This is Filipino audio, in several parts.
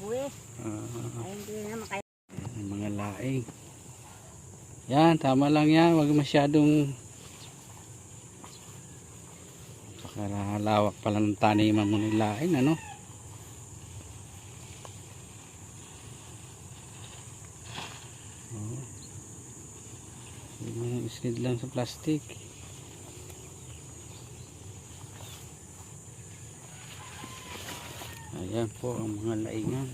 buwi. Uh, ah. Ay, hindi na. Mga laing. Yan, tama lang yan. Huwag masyadong Nakalawak pala ng taniman mo nilain, ano? Oh. Iskid lang sa plastic. Ayan po ang mga laingan.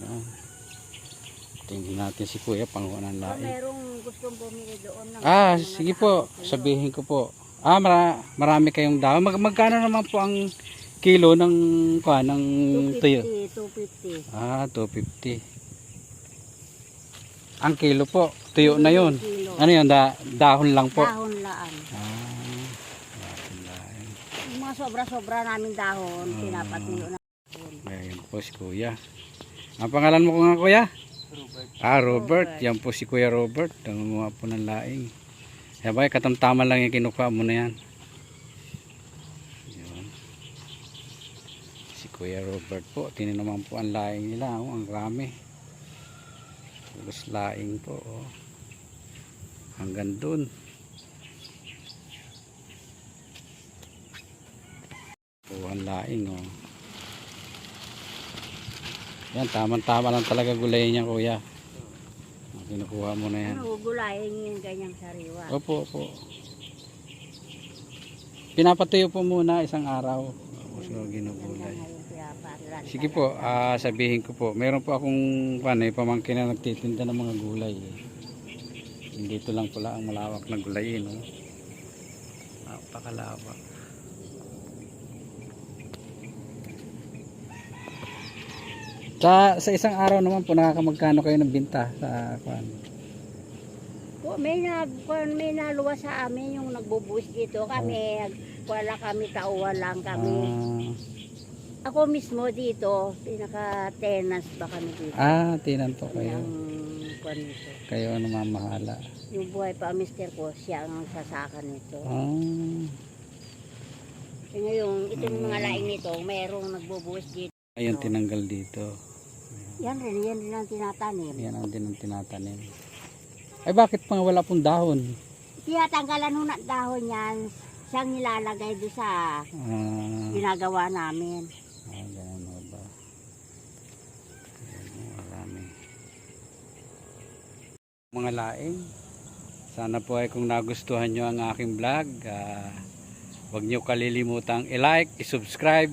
Ayan. Tingnan natin si Kuya panguha ng laing. merong gustong bumili doon ng Ah, sige po. Sabihin ko po. Ah, mara, marami kayong dahon. Mag magkano naman po ang kilo ng kuha ng tuyo? 250, 250. Ah, 250. Ang kilo po, tuyo na 'yon. Kilo. Ano 'yon? Da dahon lang po. Dahon laan. Ah. dahon lang. Yung mga sobra-sobra namin dahon, Ah. pinapatuyo na. Ayan po si Kuya. Ang pangalan mo ko nga Kuya? Ah, Robert. Yan po si Kuya Robert. Nangunguha po ng laing. Yan ba, katamtaman lang yung kinukuha mo na yan. Yun. Si Kuya Robert po. Tinin naman po ang laing nila. Oh, ang rami. Tulos laing po. Oh. Hanggang dun. Po ang laing. Oh. Yan, tamang-tama lang talaga gulayin niya kuya. Ah, Kinukuha mo na yan. Ano, gulayin yung ganyang sariwa. Opo, opo. Pinapatuyo po muna isang araw. Tapos so, Ganda ginugulay. Sige po, ah, sabihin ko po. Meron po akong panay, pamangkin na nagtitinda ng mga gulay. Eh. Dito lang pala ang malawak na gulay. Eh, no? Napakalawak. Sa, sa isang araw naman po, nakakamagkano kayo ng binta sa kwan? Po, may nag may naluwa sa amin yung nagbubuwis dito kami. Wala kami tauwa lang kami. Ah, ako mismo dito pinaka tenants ba kami dito? Ah, tinan po kayo. ang kwan nito. Kayo ang namamahala. yung buhay pa mister ko siya ang sasaka nito. Ah, e ngayon itong mga laing nito mayroong nagbubuwis dito. Ayun tinanggal dito. Yan rin yan rin ang tinatanim Yan ang din ang tinatanim. Ay bakit pang wala pong dahon? tinatanggalan ho ng dahon yan siyang nilalagay doon sa Ah, ginagawa namin ah ganun ho ba? Marami. Mga laing, sana po ay kung nagustuhan nyo ang aking vlog, ah, huwag nyo kalilimutang i-like, i-subscribe,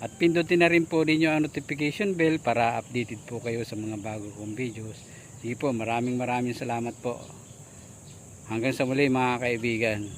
at pindutin na rin po ninyo ang notification bell para updated po kayo sa mga bago kong videos. Sige po, maraming maraming salamat po. Hanggang sa muli mga kaibigan.